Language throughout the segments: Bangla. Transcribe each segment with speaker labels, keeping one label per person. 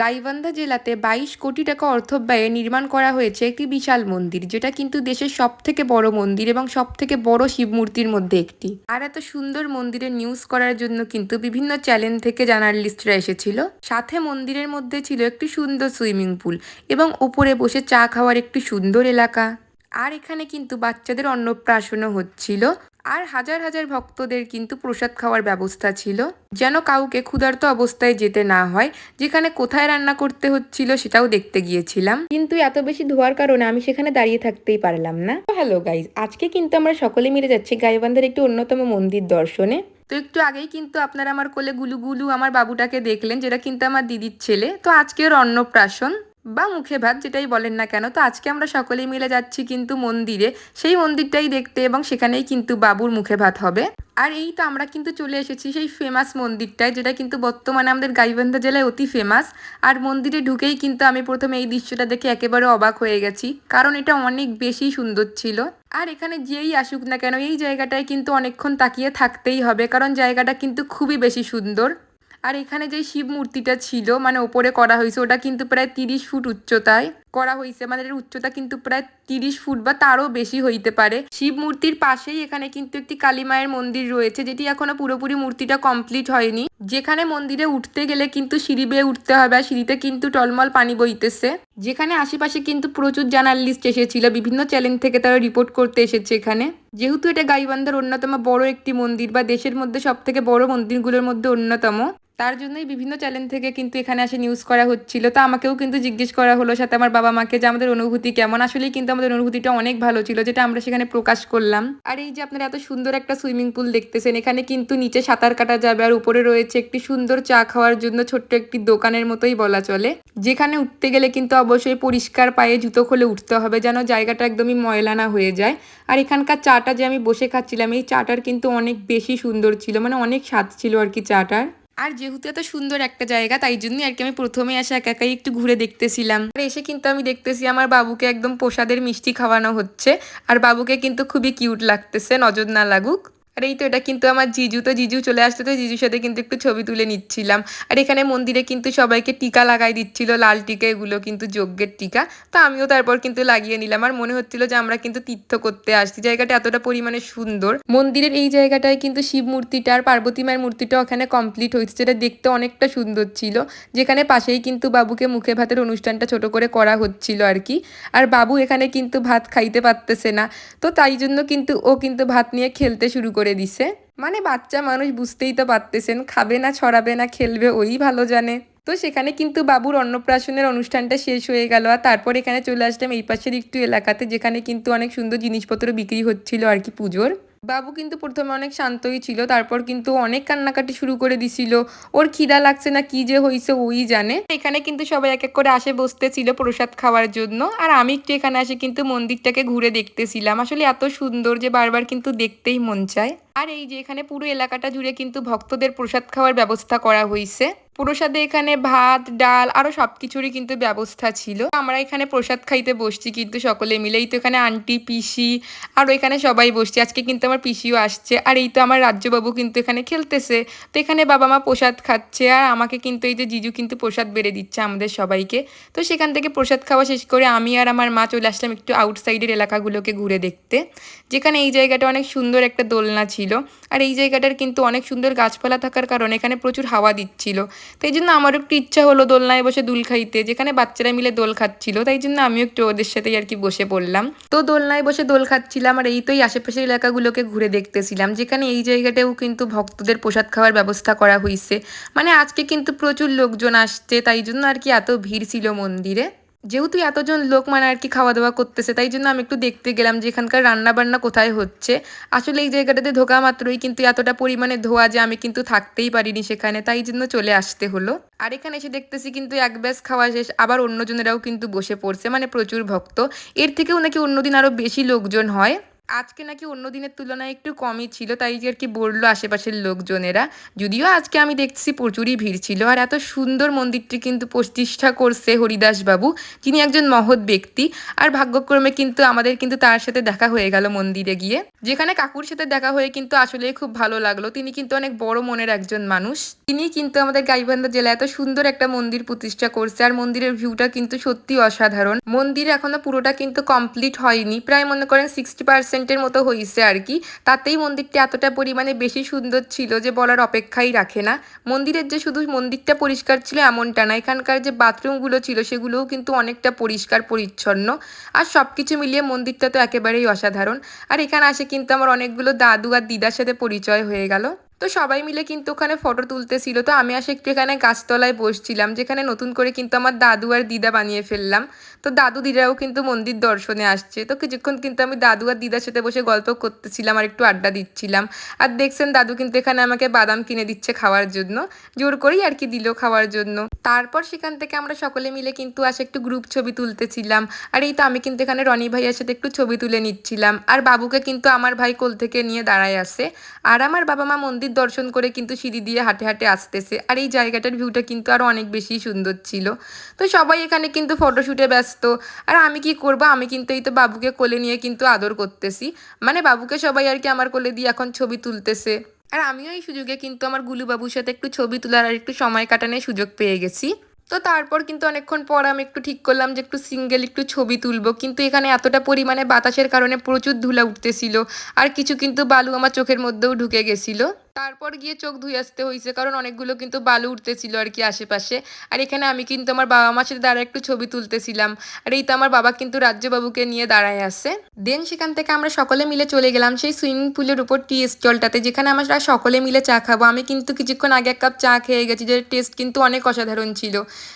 Speaker 1: গাইবান্ধা জেলাতে বাইশ কোটি টাকা অর্থ ব্যয়ে নির্মাণ করা হয়েছে একটি বিশাল মন্দির, যেটা কিন্তু দেশের সব থেকে বড় মন্দির এবং সব থেকে বড় শিব মূর্তির মধ্যে একটি। আর এত সুন্দর মন্দিরের নিউজ করার জন্য কিন্তু বিভিন্ন চ্যানেল থেকে জার্নালিস্টরা এসেছিল। সাথে মন্দিরের মধ্যে ছিল একটি সুন্দর সুইমিং পুল এবং ওপরে বসে চা খাওয়ার একটি সুন্দর এলাকা। আর এখানে কিন্তু বাচ্চাদের অন্নপ্রাশনও হচ্ছিল। আর হাজার হাজার ভক্তদের কিন্তু প্রসাদ খাওয়ার ব্যবস্থা ছিল। যেন কাউকে ক্ষুধার্ত অবস্থায় যেতে না হয় যেখানে কোথায় রান্না করতে হচ্ছিল সেটাও দেখতে গিয়েছিলাম। কিন্তু এত বেশি ধোয়ার কারণে আমি সেখানে দাঁড়িয়ে থাকতেই পারলাম না। হ্যালো গাইজ আজকে কিন্তু আমরা সকলে মিলে যাচ্ছি গাইবান্ধার একটি অন্যতম মন্দির দর্শনে। তো একটু আগেই কিন্তু আপনারা আমার কোলে গুলু গুলু আমার বাবুটাকে দেখলেন যেটা কিন্তু আমার দিদির ছেলে। তো আজকের অন্নপ্রাশন। বা মুখে ভাত যেটাই বলেন না কেন, তো আজকে আমরা সকলেই মিলে যাচ্ছি কিন্তু মন্দিরে। সেই মন্দিরটাই দেখতে এবং সেখানেই কিন্তু বাবুর মুখে ভাত হবে। আর এই তো আমরা কিন্তু চলে এসেছি সেই ফেমাস মন্দিরটায়, যেটা কিন্তু বর্তমানে আমাদের গাইবান্ধা জেলায় অতি ফেমাস আর মন্দিরে ঢুকেই কিন্তু আমি প্রথমে এই দৃশ্যটা দেখে একেবারে অবাক হয়ে গেছি, কারণ এটা অনেক বেশি সুন্দর ছিল। আর এখানে যেই আসুক না কেন, এই জায়গাটায় কিন্তু অনেকক্ষণ তাকিয়ে থাকতেই হবে, কারণ জায়গাটা কিন্তু খুবই বেশি সুন্দর। আর এখানে যে শিব মূর্তিটা ছিল মানে ওপরে করা হয়েছে, ওটা কিন্তু প্রায় তিরিশ ফুট উচ্চতায়। করা হয়েছে। মানে এর উচ্চতা কিন্তু প্রায় তিরিশ ফুট বা তারও বেশি হইতে পারে। শিব মূর্তির পাশেই এখানে কিন্তু একটি কালী মায়ের মন্দির রয়েছে, যেটি এখনও পুরোপুরি মূর্তিটা কমপ্লিট হয়নি। যেখানে মন্দিরে উঠতে গেলে কিন্তু সিঁড়ি বেয়ে উঠতে হবে আর সিঁড়িতে কিন্তু টলমল পানি বইতেছে। যেখানে আশেপাশে কিন্তু প্রচুর জার্নালিস্ট এসেছিল, বিভিন্ন চ্যানেল থেকে তারা রিপোর্ট করতে এসেছে এখানে। যেহেতু এটা গাইবান্ধার অন্যতম বড় একটি মন্দির বা দেশের মধ্যে সব থেকে বড় মন্দিরগুলোর মধ্যে অন্যতম, তার জন্যই বিভিন্ন চ্যানেল থেকে কিন্তু এখানে আসে নিউজ করা হচ্ছিল। তো আমাকেও কিন্তু জিজ্ঞেস করা হলো, সাথে আমার বাবা মাকে যে আমাদের অনুভূতি কেমন, আসলেই কিন্তু আমাদের অনুভূতিটা অনেক ভালো ছিল, যেটা আমরা সেখানে প্রকাশ করলাম। আর এই যে আপনারা এত সুন্দর একটা সুইমিং পুল দেখতেছেন, এখানে কিন্তু নিচে সাঁতার কাটা যাবে আর উপরে রয়েছে একটি সুন্দর চা খাওয়ার জন্য ছোট্ট একটি দোকানের মতোই বলা চলে। যেখানে উঠতে গেলে কিন্তু অবশ্যই পরিষ্কার পায়ে জুতো খুলে উঠতে হবে, যেন জায়গাটা একদমই ময়লা না হয়ে যায়। আর এখানকার চাটা যে আমি বসে খাচ্ছিলাম, এই চাটার কিন্তু অনেক বেশি সুন্দর ছিল মানে অনেক স্বাদ ছিল আর কি চাটার। আর যেহেতু এত সুন্দর একটা জায়গা, তাই জন্যই আর কি আমি প্রথমে এসে একা একাই একটু ঘুরে দেখতেছিলাম। আর এসে কিন্তু আমি দেখতেছি আমার বাবুকে একদম প্রসাদের মিষ্টি খাওয়ানো হচ্ছে। আর বাবুকে কিন্তু খুবই কিউট লাগতেছে, নজর না লাগুক। আর এই তো এটা কিন্তু আমার জিজু, তো জিজু চলে আসতে তো জিজুর সাথে কিন্তু একটু ছবি তুলে নিচ্ছিলাম। আর এখানে মন্দিরে কিন্তু সবাইকে টিকা লাগাই দিচ্ছিল, লাল টিকা, এগুলো কিন্তু যজ্ঞের টিকা। তো আমিও তারপর কিন্তু লাগিয়ে নিলাম। আর মনে হচ্ছিল যে আমরা কিন্তু তীর্থ করতে আসছি। জায়গাটা এতটা পরিমাণে সুন্দর। মন্দিরের এই জায়গাটায় কিন্তু শিব মূর্তিটা আর পার্বতী মায়ের মূর্তিটা ওখানে কমপ্লিট হয়েছে, যেটা দেখতে অনেকটা সুন্দর ছিল। যেখানে পাশেই কিন্তু বাবুকে মুখে ভাতের অনুষ্ঠানটা ছোট করে করা হচ্ছিল আর কি। আর বাবু এখানে কিন্তু ভাত খাইতে পারতেছে না। তো তাই জন্য কিন্তু ও কিন্তু ভাত নিয়ে খেলতে শুরু করে দিছে। মানে বাচ্চা মানুষ বুঝতেই তো পারতেছেন, খাবে না, ছড়াবে না, খেলবে, ওই ভালো জানে। তো সেখানে কিন্তু বাবুর অন্নপ্রাশনের অনুষ্ঠানটা শেষ হয়ে গেল আর তারপর এখানে চলে আসলাম এই পাশের একটু এলাকাতে, যেখানে কিন্তু অনেক সুন্দর জিনিসপত্র বিক্রি হচ্ছিল আর কি পুজোর। বাবু কিন্তু প্রথমে অনেক শান্তই ছিল, তারপর কিন্তু অনেক কান্নাকাটি শুরু করে দিছিল। ওর খিদা লাগছে না, কি যে হয়েছে ওই জানে। এখানে কিন্তু সবাই এক এক করে আসে বসতে ছিল প্রসাদ খাওয়ার জন্য, আর আমি একটু এখানে আসে কিন্তু মন্দিরটাকে ঘুরে দেখতেছিলাম। আসলে এত সুন্দর যে বারবার কিন্তু দেখতেই মন চায়। আর এই যে এখানে পুরো এলাকাটা জুড়ে কিন্তু ভক্তদের প্রসাদ খাওয়ার ব্যবস্থা করা হয়েছে প্রসাদে এখানে ভাত, ডাল আরও সবকিছুরই কিন্তু ব্যবস্থা ছিল। আমরা এখানে প্রসাদ খাইতে বসছি কিন্তু সকলে মিলে এই তো এখানে আন্টি, পিসি আর এখানে সবাই বসছি। আজকে কিন্তু আমার পিসিও আসছে আর এই তো আমার রাজ্যবাবু কিন্তু এখানে খেলতেছে। তো এখানে বাবা মা প্রসাদ খাচ্ছে আর আমাকে কিন্তু এই যে জিজু কিন্তু প্রসাদ বেড়ে দিচ্ছে আমাদের সবাইকে। তো সেখান থেকে প্রসাদ খাওয়া শেষ করে আমি আর আমার মা চলে আসলাম একটু আউটসাইডের এলাকাগুলোকে ঘুরে দেখতে। যেখানে এই জায়গাটা অনেক সুন্দর একটা দোলনা ছিল। আর এই জায়গাটার কিন্তু অনেক সুন্দর গাছপালা থাকার কারণে এখানে প্রচুর হাওয়া দিচ্ছিল। তাই জন্য আমার একটু ইচ্ছা হলো দোলনায় বসে দুল খাইতে, যেখানে বাচ্চারা মিলে দোল খাচ্ছিল। তাই জন্য আমিও একটু ওদের সাথেই আর কি বসে পড়লাম। তো দোলনায় বসে দোল খাচ্ছিলাম আর এই তো এই আশেপাশের এলাকাগুলোকে ঘুরে দেখতেছিলাম, যেখানে এই জায়গাটাও কিন্তু ভক্তদের প্রসাদ খাওয়ার ব্যবস্থা করা হয়েছে মানে আজকে কিন্তু প্রচুর লোকজন আসছে, তাই জন্য আর কি এত ভিড় ছিল মন্দিরে। যেহেতু এতজন লোক মানে আর কি খাওয়া দাওয়া করতেছে, তাই জন্য আমি একটু দেখতে গেলাম যে এখানকার রান্নাবান্না কোথায় হচ্ছে। আসলে এই জায়গাটাতে ঢোকা মাত্রই কিন্তু এতটা পরিমাণে ধোয়া যে আমি কিন্তু থাকতেই পারিনি সেখানে, তাই জন্য চলে আসতে হলো। আর এখানে এসে দেখতেছি কিন্তু এক ব্যাস খাওয়া শেষ, আবার অন্যজনেরাও কিন্তু বসে পড়ছে মানে প্রচুর ভক্ত। এর থেকেও নাকি অন্যদিন আরও বেশি লোকজন হয়। আজকে নাকি অন্য দিনের তুলনায় একটু কমই ছিল, তাই আর কি বলল আশেপাশের লোকজনেরা। যদিও আজকে আমি দেখছি প্রচুরই ভিড় ছিল, আর এত সুন্দর মন্দিরটি কিন্তু প্রতিষ্ঠা করছে হরিদাস বাবু, যিনি একজন মহৎ ব্যক্তি। আর ভাগ্যক্রমে কিন্তু আমাদের কিন্তু তার সাথে দেখা হয়ে গেল মন্দিরে গিয়ে। যেখানে কাকুর সাথে দেখা হয়ে কিন্তু আসলে খুব ভালো লাগল। তিনি কিন্তু অনেক বড় মনের একজন মানুষ। তিনি কিন্তু আমাদের গাইবান্ধা জেলায় এত সুন্দর একটা মন্দির প্রতিষ্ঠা করছে, আর মন্দিরের ভিউটা কিন্তু সত্যি অসাধারণ। মন্দির এখনও পুরোটা কিন্তু কমপ্লিট হয়নি, প্রায় মনে করেন সিক্সটি পার্সেন্টের মতো হয়েছে আর কি তাতেই মন্দিরটা এতটা পরিমাণে বেশি সুন্দর ছিল যে বলার অপেক্ষাই রাখে না। মন্দিরের যে শুধু মন্দিরটা পরিষ্কার ছিল এমনটা না, এখানকার যে বাথরুমগুলো ছিল সেগুলোও কিন্তু অনেকটা পরিষ্কার, পরিচ্ছন্ন। আর সব কিছু মিলিয়ে মন্দিরটা তো একেবারেই অসাধারণ। আর এখানে আসে কিন্তু আমার অনেকগুলো দাদু আর দিদার সাথে পরিচয় হয়ে গেল। তো সবাই মিলে কিন্তু ওখানে ফটো তুলতেছিল। তো আমি আসে একটু এখানে গাছতলায় বসছিলাম, যেখানে নতুন করে কিন্তু আমার দাদু আর দিদা বানিয়ে ফেললাম। তো দাদু দিদাও কিন্তু মন্দির দর্শনে আসছে। তো কিছুক্ষণ কিন্তু আমি দাদু আর দিদার সাথে বসে গল্প করতেছিলাম আর একটু আড্ডা দিচ্ছিলাম। আর দেখছেন দাদু কিন্তু এখানে আমাকে বাদাম কিনে দিচ্ছে খাওয়ার জন্য। জোর করেই আর কি দিল খাওয়ার জন্য। তারপর সেখান থেকে আমরা সকলে মিলে কিন্তু আসে একটু গ্রুপ ছবি তুলতেছিলাম। আর এই তো আমি কিন্তু এখানে রনি ভাইয়ের সাথে একটু ছবি তুলে নিচ্ছিলাম। আর বাবুকে কিন্তু আমার ভাই কোল থেকে নিয়ে দাঁড়ায় আছে। আর আমার বাবা মা মন্দির দর্শন করে কিন্তু সিঁড়ি দিয়ে হাঁটে হাঁটে আসতেছে। আর এই জায়গাটার ভিউটা কিন্তু আরও অনেক বেশি সুন্দর ছিল। তো সবাই এখানে কিন্তু ফটোশ্যুটে ব্যস্ত। আর আমি কি করব? আমি কিন্তু এই তো বাবুকে কোলে নিয়ে কিন্তু আদর করতেছি। মানে বাবুকে সবাই আর কি আমার কোলে দিয়ে এখন ছবি তুলতেছে। আর আমিও এই সুযোগে কিন্তু আমার গুলুবাবুর সাথে একটু ছবি তোলার আর একটু সময় কাটানোর সুযোগ পেয়ে গেছি। তো তারপর কিন্তু অনেকক্ষণ পর আমি একটু ঠিক করলাম যে একটু সিঙ্গেল একটু ছবি তুলবো। কিন্তু এখানে এতটা পরিমাণে বাতাসের কারণে প্রচুর ধুলা উঠতেছিল। আর কিছু কিন্তু বালু আমার চোখের মধ্যেও ঢুকে গেছিল। তারপর গিয়ে চোখ ধুয়ে আসতে হয়েছে কারণ অনেকগুলো কিন্তু বালু উঠতেছিল আর কি আশেপাশে। আর এখানে আমি কিন্তু আমার বাবা মার সাথে দাঁড়া একটু ছবি তুলতেছিলাম। আর এই তো আমার বাবা কিন্তু রাজ্যবাবুকে নিয়ে দাঁড়ায় আছে। দেন সেখান থেকে আমরা সকলে মিলে চলে গেলাম সেই সুইমিং পুলের উপর টি স্টলটাতে যেখানে আমরা সকলে মিলে চা খাব। আমি কিন্তু কিছুক্ষণ আগে এক কাপ চা খেয়ে গেছি, যে টেস্ট কিন্তু অনেক অসাধারণ ছিল।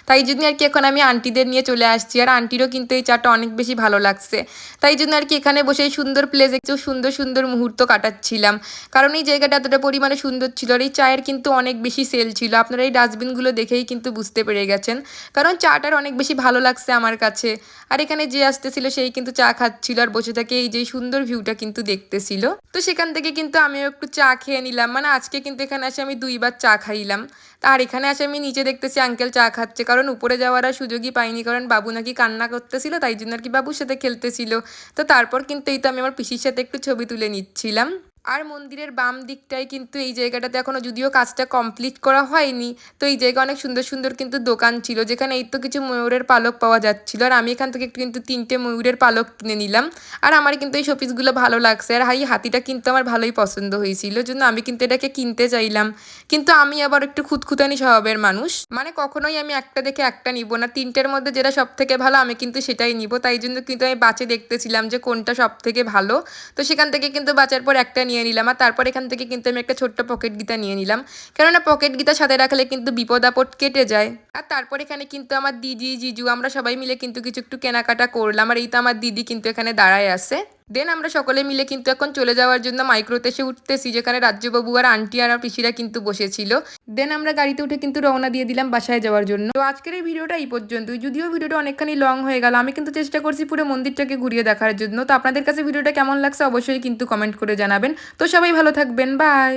Speaker 1: তাই জন্য আর কি এখন আমি আন্টিদের নিয়ে চলে আসছি। আর আন্টিরও কিন্তু এই চাটা অনেক বেশি ভালো লাগছে। তাই জন্য আর কি এখানে বসে সুন্দর প্লেস একটু সুন্দর সুন্দর মুহূর্ত কাটাচ্ছিলাম। কারণ এই জায়গাটা এতটা পরিমাণে সুন্দর ছিল আর এই চায়ের কিন্তু অনেক বেশি সেল ছিল। আপনারা এই ডাস্টবিনগুলো দেখেই কিন্তু বুঝতে পেরে গেছেন। কারণ চাটার অনেক বেশি ভালো লাগছে আমার কাছে। আর এখানে যে আসতেছিল সেই কিন্তু চা খাচ্ছিল আর বসে থাকে এই যে সুন্দর ভিউটা কিন্তু দেখতেছিল। তো সেখান থেকে কিন্তু আমিও একটু চা খেয়ে নিলাম। মানে আজকে কিন্তু এখানে এসে আমি দুইবার চা খাইলাম। আর এখানে আসে আমি নিচে দেখতেছি আঙ্কেল চা খাচ্ছে। কারণ উপরে যাওয়ার আর সুযোগই পাইনি। কারণ বাবু নাকি কান্না করতেছিল, তাই জন্য আর কি বাবুর সাথে খেলতেছিল। তো তারপর কিন্তু এই তো আমি আমার পিসির সাথে একটু ছবি তুলে নিচ্ছিলাম। আর মন্দিরের বাম দিকটায় কিন্তু এই জায়গাটাতে এখনও যদিও কাজটা কমপ্লিট করা হয়নি, তো এই জায়গায় অনেক সুন্দর সুন্দর কিন্তু দোকান ছিল, যেখানে এই তো কিছু ময়ূরের পালক পাওয়া যাচ্ছিল, আর আমি এখান থেকে কিন্তু তিনটে ময়ূরের পালক কিনে নিলাম, আর আমার কিন্তু এই শোপিসগুলো ভালো লাগছে, আর হাই হাতিটা কিন্তু আমার ভালোই পছন্দ হয়েছিল, জন্য আমি কিন্তু এটাকে কিনতে চাইলাম, কিন্তু আমি আবার একটু খুঁতখুতানি স্বভাবের মানুষ মানে কখনোই আমি একটা দেখে একটা নিব না, তিনটের মধ্যে যেটা সব থেকে ভালো আমি কিন্তু সেটাই নিব, তাই জন্য কিন্তু আমি বাঁচে দেখতেছিলাম যে কোনটা সব থেকে ভালো, তো সেখান থেকে কিন্তু বাঁচার পর একটা নিয়ে নিলাম আর তারপর এখান থেকে কিন্তু আমি একটা ছোট্ট পকেট গীতা নিয়ে নিলাম। কেননা পকেট গীতা সাথে রাখলে কিন্তু বিপদ আপদ কেটে যায়। আর তারপর এখানে কিন্তু আমার দিদি, জিজু, আমরা সবাই মিলে কিন্তু কিছু একটু কেনাকাটা করলাম আর এই তো আমার দিদি কিন্তু এখানে দাঁড়ায় আছে। দেন আমরা সকলে মিলে কিন্তু এখন চলে যাওয়ার জন্য মাইক্রোতে এসে উঠতেছি, যেখানে রাজ্যবাবু আর আন্টি আর পিসিরা কিন্তু বসেছিল। দেন আমরা গাড়িতে উঠে কিন্তু রওনা দিয়ে দিলাম বাসায় যাওয়ার জন্য। তো আজকের এই ভিডিওটা এই পর্যন্তই। যদিও ভিডিওটা অনেকখানি লং হয়ে গেল, আমি কিন্তু চেষ্টা করছি পুরো মন্দিরটাকে ঘুরিয়ে দেখার জন্য। তো আপনাদের কাছে ভিডিওটা কেমন লাগছে অবশ্যই কিন্তু কমেন্ট করে জানাবেন। তো সবাই ভালো থাকবেন বাই